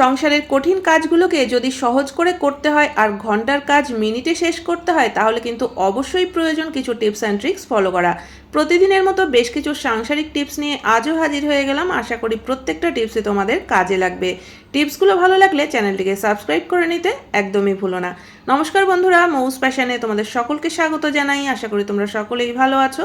সংসারের কঠিন কাজগুলোকে যদি সহজ করে করতে হয় আর ঘণ্টার কাজ মিনিটে শেষ করতে হয়, তাহলে কিন্তু অবশ্যই প্রয়োজন কিছু টিপস অ্যান্ড ট্রিক্স ফলো করা। প্রতিদিনের মতো বেশ কিছু সাংসারিক টিপস নিয়ে আজও হাজির হয়ে গেলাম। আশা করি প্রত্যেকটা টিপসই তোমাদের কাজে লাগবে। টিপসগুলো ভালো লাগলে চ্যানেলটিকে সাবস্ক্রাইব করে নিতে একদমই ভুলো না। নমস্কার বন্ধুরা, মৌস প্যাশনে তোমাদের সকলকে স্বাগত জানাই। আশা করি তোমরা সকলেই ভালো আছো।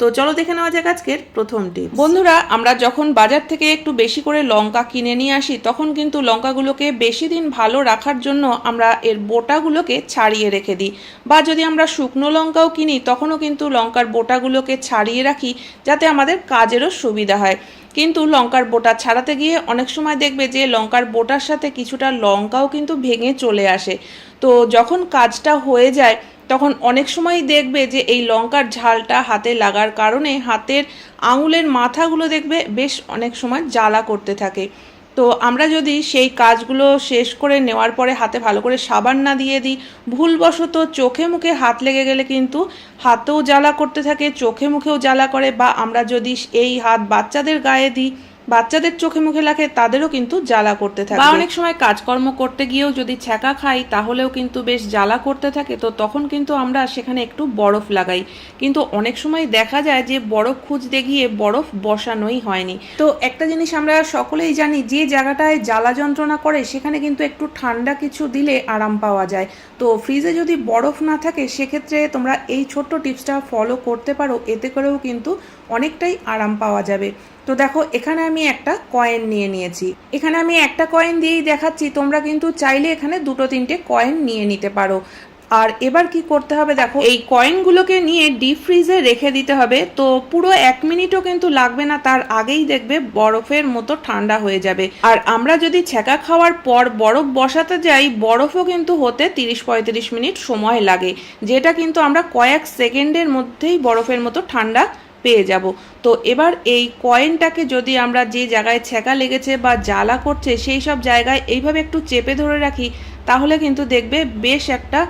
তো চলো দেখে নেওয়া যাক আজকের প্রথম টিপ বন্ধুরা, আমরা যখন বাজার থেকে একটু বেশি করে লঙ্কা কিনে নিয়ে আসি, তখন কিন্তু লঙ্কাগুলোকে বেশি দিন ভালো রাখার জন্য আমরা এর বোটাগুলোকে ছাড়িয়ে রেখে দিই। বা যদি আমরা শুকনো লঙ্কাও কিনি, তখনও কিন্তু লঙ্কার বোটাগুলোকে ছাড়িয়ে রাখি, যাতে আমাদের কাজেরও সুবিধা হয়। কিন্তু লঙ্কার বোটা ছাড়াতে গিয়ে অনেক সময় দেখবে যে লঙ্কার বোটার সাথে কিছুটা লঙ্কাও কিন্তু ভেঙে চলে আসে। তো যখন কাজটা হয়ে যায় তখন অনেক সময় দেখবে যে এই লঙ্কার ঝালটা হাতে লাগার কারণে হাতের আঙুলের মাথাগুলো দেখবে বেশ অনেক সময় জ্বালা করতে থাকে। তো আমরা যদি সেই কাজগুলো শেষ করে নেওয়ার পরে হাতে ভালো করে সাবান না দিয়ে দিই, ভুলবশত চোখে মুখে হাত লেগে গেলে কিন্তু হাতেও জ্বালা করতে থাকে, চোখে মুখেও জ্বালা করে বা আমরা যদি এই হাত বাচ্চাদের গায়ে দিই বাচ্চাদের চোখে মুখে লাগে তাদেরও কিন্তু জ্বালা করতে থাকে বা অনেক সময় কাজকর্ম করতে গিয়েও যদি ছ্যাঁকা খাই তাহলেও কিন্তু বেশ জ্বালা করতে থাকে তো তখন কিন্তু আমরা সেখানে একটু বরফ লাগাই। কিন্তু অনেক সময় দেখা যায় যে বরফ খুঁজতে গিয়ে বরফ বসানোই হয়নি। তো একটা জিনিস আমরা সকলেই জানি যে জায়গাটায় জ্বালা যন্ত্রণা করে সেখানে কিন্তু একটু ঠান্ডা কিছু দিলে আরাম পাওয়া যায়। তো ফ্রিজে যদি বরফ না থাকে সেক্ষেত্রে তোমরা এই ছোট্ট টিপসটা ফলো করতে পারো এতে করেও কিন্তু অনেকটাই আরাম পাওয়া যাবে। তো দেখো, এখানে আমি একটা কয়েন নিয়ে নিয়েছি। এখানে আমি একটা কয়েন দিয়েই দেখাচ্ছি, তোমরা কিন্তু চাইলে এখানে দুটো তিনটে কয়েন নিয়ে নিতে পারো। আর এবার কি করতে হবে দেখো, এই কয়েনগুলোকে নিয়ে ডিপ ফ্রিজে রেখে দিতে হবে। তো পুরো এক মিনিটও কিন্তু লাগবে না, তার আগেই দেখবে বরফের মতো ঠান্ডা হয়ে যাবে। আর আমরা যদি ছ্যাঁকা খাওয়ার পর বরফ বসাতে যাই, বরফও কিন্তু হতে তিরিশ পঁয়ত্রিশ মিনিট সময় লাগে, যেটা কিন্তু আমরা কয়েক সেকেন্ডের মধ্যেই বরফের মতো ঠান্ডা পেয়ে যাব। তো এবার এই কয়েনটাকে যদি আমরা যে জায়গায় ছ্যাঁকা লেগেছে বা জ্বালা করছে সেই সব জায়গায় এইভাবে একটু চেপে ধরে রাখি, তাহলে কিন্তু দেখবে বেশ একটা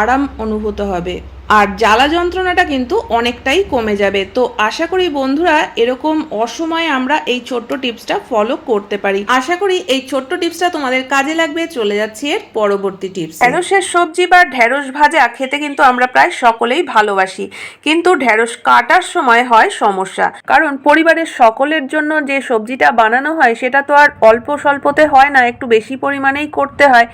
আরাম অনুভূত হবে। আর জ্বালা যন্ত্রণাটা কিন্তু অনেকটাই কমে যাবে। তো আশা করি বন্ধুরা এরকম অসময়ে আমরা এই ছোট্ট টিপসটা ফলো করতে পারি। আশা করি এই ছোট্ট টিপসটা তোমাদের কাজে লাগবে। চলে যাচ্ছি এর পরবর্তী টিপস। ঢেঁড়সের সবজি বা ঢেঁড়স ভাজা খেতে কিন্তু আমরা প্রায় সকলেই ভালোবাসি। কিন্তু ঢেঁড়স কাটার সময় হয় সমস্যা। কারণ পরিবারের সকলের জন্য যে সবজিটা বানানো হয়, সেটা তো আর অল্প স্বল্পতে হয় না, একটু বেশি পরিমাণেই করতে হয়।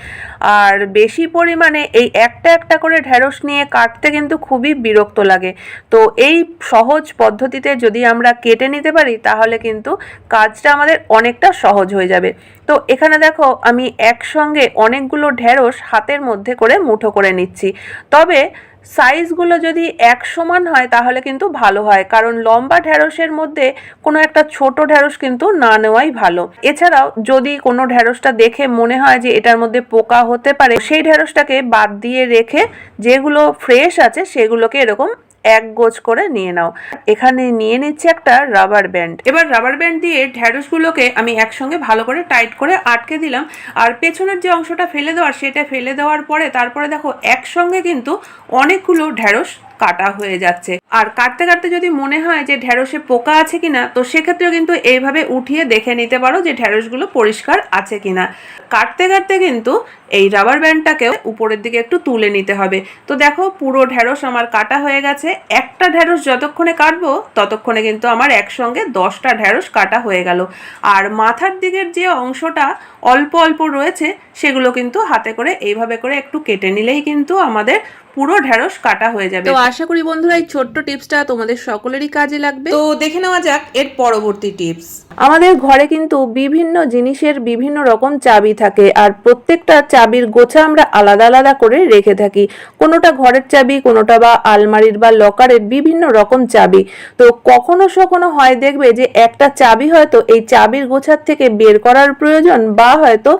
আর বেশি পরিমাণে এই একটা একটা করে ঢেঁড়স নিয়ে কাটতে কিন্তু খুবই বিরক্ত লাগে। তো এই সহজ পদ্ধতিতে যদি আমরা কেটে নিতে পারি, তাহলে কিন্তু কাজটা আমাদের অনেকটা সহজ হয়ে যাবে। তো এখানে দেখো, আমি একসঙ্গে অনেকগুলো ঢেঁড়স হাতের মধ্যে করে মুঠো করে নিচ্ছি। তবে সাইজগুলো যদি এক সমান হয়, তাহলে কিন্তু ভালো হয়। কারণ লম্বা ঢ্যাঁড়সের মধ্যে কোনো একটা ছোট ঢ্যাঁড়স কিন্তু না নেওয়াই ভালো। এছাড়াও যদি কোনো ঢ্যাঁড়সটা দেখে মনে হয় যে এটার মধ্যে পোকা হতে পারে, সেই ঢ্যাঁড়সটাকে বাদ দিয়ে রেখে যেগুলো ফ্রেশ আছে, সেগুলোকে এরকম এক গোজ করে নিয়ে নাও। এখানে নিয়ে নিচ্ছি একটা রাবার ব্যান্ড এবার রাবার ব্যান্ড দিয়ে ঢ্যাঁড়সগুলোকে আমি একসঙ্গে ভালো করে টাইট করে আটকে দিলাম। আর পেছনের যে অংশটা ফেলে দেওয়ার, সেটা ফেলে দেওয়ার পরে তারপরে দেখো একসঙ্গে কিন্তু অনেকগুলো ঢ্যাঁড়স কাটা হয়ে যাচ্ছে। আর কাটতে কাটতে যদি মনে হয় যে ঢ্যাঁড়সে পোকা আছে কিনা, তো সেক্ষেত্রেও কিন্তু এইভাবে উঠিয়ে দেখে নিতে পারো যে ঢ্যাঁড়সগুলো পরিষ্কার আছে কিনা। কাটতে কাটতে কিন্তু এই রাবার ব্যান্ডটাকেও উপরের দিকে একটু তুলে নিতে হবে। তো দেখো, পুরো ঢ্যাঁড়স আমার কাটা হয়ে গেছে। একটা ঢ্যাঁড়স যতক্ষণে কাটবো, ততক্ষণে কিন্তু আমার একসঙ্গে দশটা ঢ্যাঁড়স কাটা হয়ে গেল। আর মাথার দিকের যে অংশটা অল্প অল্প রয়েছে, সেগুলো কিন্তু হাতে করে এইভাবে করে একটু কেটে নিলেই কিন্তু আমাদের পুরো ঢ্যাঁড়স কাটা হয়ে যাবে। তো আশা করি বন্ধুরা এই ছোট্ট টিপসটা তোমাদের সকলেরই কাজে লাগবে। তো দেখে নেওয়া যাক এর পরবর্তী টিপস। আমাদের ঘরে কিন্তু বিভিন্ন জিনিসের বিভিন্ন রকম চাবি থাকে আর প্রত্যেকটা চাবির গোছা আমরা আলাদা আলাদা করে রেখে থাকি। কোনোটা ঘরের চাবি কোনোটা বা আলমারির বা লকারের বিভিন্ন রকম চাবি। তো কখনো সখনো হয় দেখবে যে একটা চাবি হয়তো এই চাবির গোছার থেকে বের করার প্রয়োজন বা হয়তো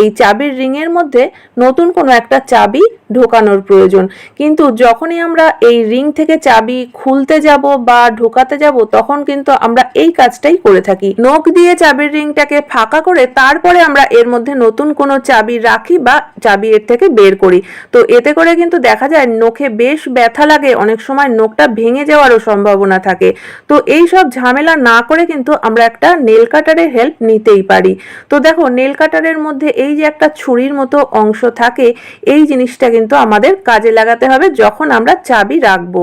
এই চাবির রিংয়ের মধ্যে নতুন কোনো একটা চাবি ঢোকানোর প্রয়োজন। কিন্তু যখনই আমরা এই রিং থেকে চাবি খুলতে যাব বা ঢোকাতে যাব, তখন কিন্তু আমরা এই কাজটাই করে থাকি। নখ দিয়ে চাবির রিংটাকে ফাঁকা করে তারপরে আমরা এর মধ্যে নতুন কোনো চাবি রাখি বা চাবি এর থেকে বের করি। তো এতে করে কিন্তু দেখা যায় নখে বেশ ব্যথা লাগে, অনেক সময় নখটা ভেঙে যাওয়ারও সম্ভাবনা থাকে। তো এই সব ঝামেলা না করে কিন্তু আমরা একটা নেল কাটারের হেল্প নিতেই পারি। তো দেখো, নেল কাটারের মধ্যে এই যে একটা ছুরির মতো অংশ থাকে, এই জিনিসটা কিন্তু আমাদের কাজে লাগাতে হবে যখন আমরা চাবি রাখব।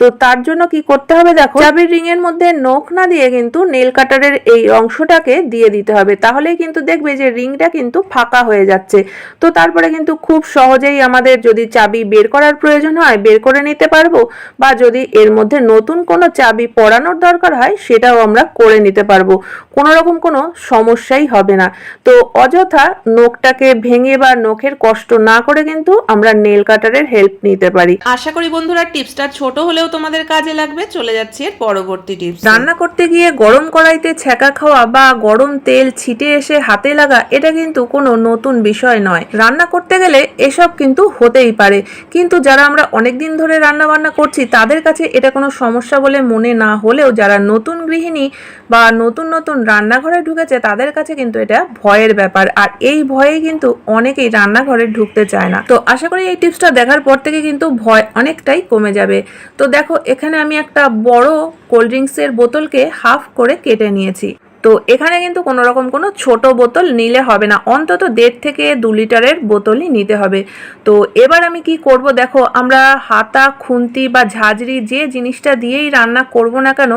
তো তার জন্য কি করতে হবে দেখো? চাবির রিং এর মধ্যে নখ না দিয়ে কিন্তু নেল কাটারের এই অংশটাকে দিয়ে দিতে হবে। তাহলেই কিন্তু দেখবে যে রিংটা কিন্তু ফাঁকা হয়ে যাচ্ছে। তো তারপরে কিন্তু খুব সহজেই আমাদের যদি চাবি বের করার প্রয়োজন হয়, বের করে নিতে পারব বা যদি এর মধ্যে নতুন কোনো চাবি পরানোর দরকার হয়, সেটাও আমরা করে নিতে পারব। কোনো রকম কোনো সমস্যাই হবে না। তো অযথা নখটাকে ভেঙে বা নখের কষ্ট না করে কিন্তু আমরা নেল কাটারের হেল্প নিতে পারি। আশা করি বন্ধুরা টিপসটা ছোট হলেও তোমাদের কাজে লাগবে। চলে যাচ্ছি এর পরবর্তী টিপস। রান্না করতে গিয়ে গরম কড়াইতে ছ্যাঁকা খাওয়া বা গরম তেল ছিটে এসে হাতে লাগা এটা কিন্তু কোনো নতুন বিষয় নয়। রান্না করতে গেলে এসব কিন্তু হতেই পারে। কিন্তু যারা আমরা অনেক দিন ধরে রান্না বান্না করছি তাদের কাছে এটা কোনো সমস্যা বলে মনে না হলেও যারা নতুন গৃহিণী বা নতুন নতুন রান্নাঘরে ঢুকেছে তাদের কাছে কিন্তু এটা ভয়ের ব্যাপার। আর এই ভয়ে কিন্তু অনেকেই রান্নাঘরে ঢুকতে চায় না। তো আশা করি এই টিপসটা দেখার পর থেকে কিন্তু ভয় অনেকটাই কমে যাবে। তো দেখো, এখানে আমি একটা বড় কোল্ড ড্রিঙ্কসের বোতলকে হাফ করে কেটে নিয়েছি। তো এখানে কিন্তু কোনো রকম কোনো ছোট বোতল নিলে হবে না। অন্তত দেড় থেকে দু লিটারের বোতলই নিতে হবে। তো এবার আমি কি করব? দেখো, আমরা হাতা, খুন্তি বা ঝাঁঝরি যে জিনিসটা দিয়েই রান্না করব না কেন,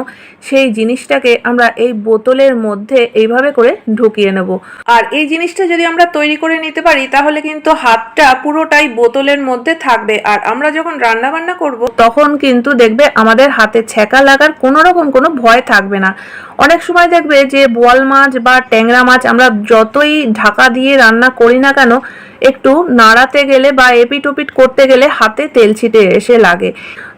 সেই জিনিসটাকে আমরা এই বোতলের মধ্যে এইভাবে করে ঢুকিয়ে নেব। আর এই জিনিসটা যদি আমরা তৈরি করে নিতে পারি, তাহলে কিন্তু হাতটা পুরোটাই বোতলের মধ্যে থাকবে। আর আমরা যখন রান্না বান্না করব, তখন কিন্তু দেখবে আমাদের হাতে ছ্যাঁকা লাগার কোনো রকম কোনো ভয় থাকবে না। অনেক সময় দেখবে যে বোয়াল মাছ বা ট্যাংরা মাছ আমরা যতই ঢাকা দিয়ে রান্না করি না কেন, একটু নাড়াতে গেলে বা এপিট ওপিট করতে গেলে হাতে তেল ছিটে এসে লাগে।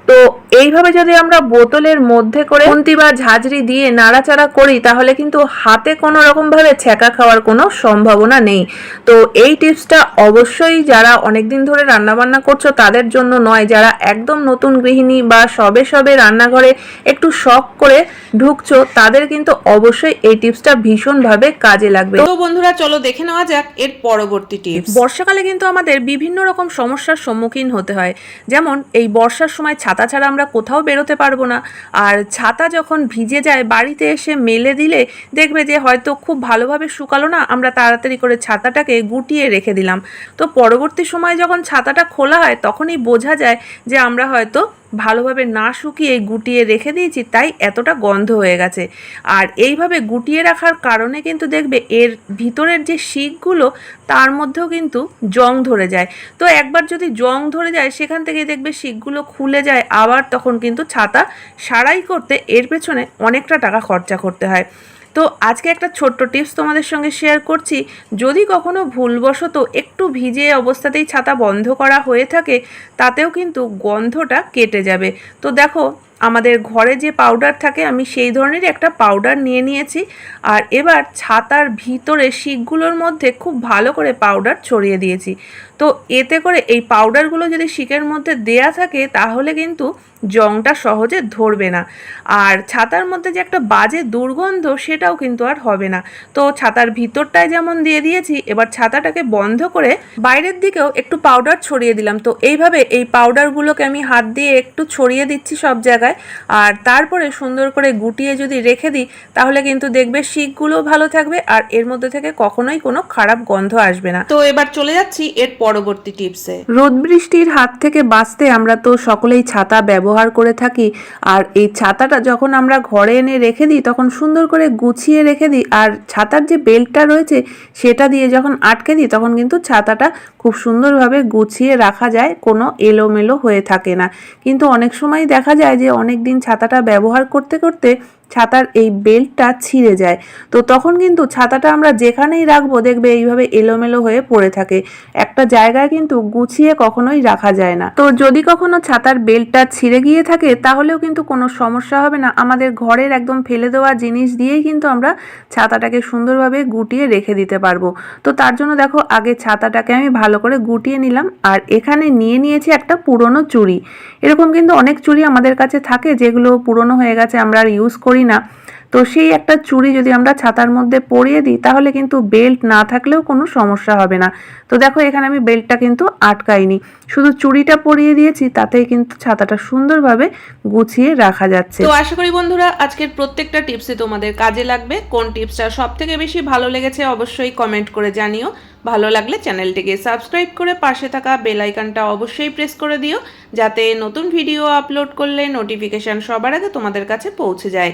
তো এইভাবে যদি আমরা বোতলের মধ্যে করে খুন্তি বা ঝাঁঝরি দিয়ে নাড়াচাড়া করি তাহলে কিন্তু হাতে কোনো রকম ভাবে ছ্যাঁকা খাওয়ার কোনো সম্ভাবনা নেই। তো এই টিপসটা অবশ্যই যারা অনেকদিন ধরে রান্নাবান্না করছ তাদের জন্য নয়। যারা একদম নতুন গৃহিণী বা সবে সবে রান্নাঘরে একটু শখ করে ঢুকছো তাদের কিন্তু অবশ্যই এই টিপসটা ভীষণভাবে কাজে লাগবে। তো বন্ধুরা চলো দেখে নেওয়া যাক এর পরবর্তী টিপস। বর্ষাকালে কিন্তু আমাদের বিভিন্ন রকম সমস্যার সম্মুখীন হতে হয়। যেমন এই বর্ষার সময় ছাতা ছাড়া আমরা কোথাও বেরোতে পারব না। আর ছাতা যখন ভিজে যায়, বাড়িতে এসে মেলে দিলে দেখবে যে হয়তো খুব ভালোভাবে শুকালো না, আমরা তাড়াতাড়ি করে ছাতাটাকে গুটিয়ে রেখে দিলাম। তো পরবর্তী সময় যখন ছাতাটা খোলা হয়, তখনই বোঝা যায় যে আমরা হয়তো ভালোভাবে না শুকিয়ে গুটিয়ে রেখে দিয়েছি, তাই এতটা গন্ধ হয়ে গেছে। আর এইভাবে গুটিয়ে রাখার কারণে কিন্তু দেখবে এর ভিতরের যে শিকগুলো, তার মধ্যেও কিন্তু জং ধরে যায়। তো একবার যদি জং ধরে যায়, সেখান থেকে দেখবে শিকগুলো খুলে যায়, আবার তখন কিন্তু ছাতা সারাই করতে এর পেছনে অনেকটা টাকা খরচা করতে হয়। তো আজকে একটা ছোট্ট টিপস তোমাদের সঙ্গে শেয়ার করছি। যদি কখনো ভুলবশত একটু ভিজে অবস্থাতেই ছাতা বন্ধ করা হয়ে থাকে, তাতেও কিন্তু গন্ধটা কেটে যাবে। তো দেখো, আমাদের ঘরে যে পাউডার থাকে, আমি সেই ধরনেরই একটা পাউডার নিয়ে নিয়েছি। আর এবার ছাতার ভিতরে শিকগুলোর মধ্যে খুব ভালো করে পাউডার ছড়িয়ে দিয়েছি। তো এতে করে এই পাউডারগুলো যদি শিকের মধ্যে দেয়া থাকে, তাহলে কিন্তু জংটা সহজে ধরবে না। আর ছাতার মধ্যে যে একটা বাজে দুর্গন্ধ, সেটাও কিন্তু আর হবে না। তো ছাতার ভিতরটায় যেমন দিয়ে দিয়েছি, এবার ছাতাটাকে বন্ধ করে বাইরের দিকেও একটু পাউডার ছড়িয়ে দিলাম। তো এইভাবে এই পাউডারগুলোকে আমি হাত দিয়ে একটু ছড়িয়ে দিচ্ছি সব জায়গায়। আর তারপরে সুন্দর করে গুটিয়ে যদি রেখে দিই, তাহলে কিন্তু দেখবে শিকগুলো ভালো থাকবে আর এর মধ্যে থেকে কখনোই কোনো খারাপ গন্ধ আসবে না। তো এবার চলে যাচ্ছি এর পরবর্তী টিপসে। রোদ বৃষ্টির হাত থেকে বাঁচতে আমরা তো সকলেই ছাতা ব্যবহার করে থাকি। আর এই ছাতাটা যখন আমরা ঘরে এনে রেখে দিই, তখন সুন্দর করে গুছিয়ে রেখে দিই। আর ছাতার যে বেল্টটা রয়েছে, সেটা দিয়ে যখন আটকে দিই, তখন কিন্তু ছাতাটা খুব সুন্দরভাবে গুছিয়ে রাখা যায়, কোনো এলোমেলো হয়ে থাকে না। কিন্তু অনেক সময় দেখা যায় যে অনেক দিন ছাতাটা ব্যবহার করতে করতে ছাতার এই বেল্টটা ছিঁড়ে যায়। তো তখন কিন্তু ছাতাটা আমরা যেখানেই রাখব দেখবে এইভাবে এলোমেলো হয়ে পড়ে থাকে। একটা জায়গায় কিন্তু গুছিয়ে কখনোই রাখা যায় না। তো যদি কখনো ছাতার বেল্টটা ছিঁড়ে গিয়ে থাকে, তাহলেও কিন্তু কোনো সমস্যা হবে না। আমাদের ঘরের একদম ফেলে দেওয়া জিনিস দিয়েই কিন্তু আমরা ছাতাটাকে সুন্দরভাবে গুটিয়ে রেখে দিতে পারব। তো তার জন্য দেখো, আগে ছাতাটাকে আমি ভালো করে গুটিয়ে নিলাম আর এখানে নিয়ে নিয়েছি একটা পুরনো চুড়ি। এরকম কিন্তু অনেক চুড়ি আমাদের কাছে থাকে যেগুলো পুরনো হয়ে গেছে, আমরা আর ইউজ করি না তো সেই একটা চুড়ি যদি আমরা ছাতার মধ্যে পরিয়ে দিই, তাহলে কিন্তু বেল্ট না থাকলেও কোনো সমস্যা হবে না। তো দেখো, এখানে আমি বেল্টটা কিন্তু আটকাইনি। শুধু চুড়িটা পরিয়ে দিয়েছি, তাতেই কিন্তু ছাতাটা সুন্দরভাবে গুছিয়ে রাখা যাচ্ছে। তো আশা করি বন্ধুরা, আজকের প্রত্যেকটা টিপসই তোমাদের কাজে লাগবে। কোন টিপসটা সব থেকে বেশি ভালো লেগেছে অবশ্যই কমেন্ট করে জানিও। ভালো লাগলে চ্যানেলটিকে সাবস্ক্রাইব করে পাশে থাকা বেল আইকনটা অবশ্যই প্রেস করে দিও, যাতে নতুন ভিডিও আপলোড করলে নোটিফিকেশান সবার আগে তোমাদের কাছে পৌঁছে যায়।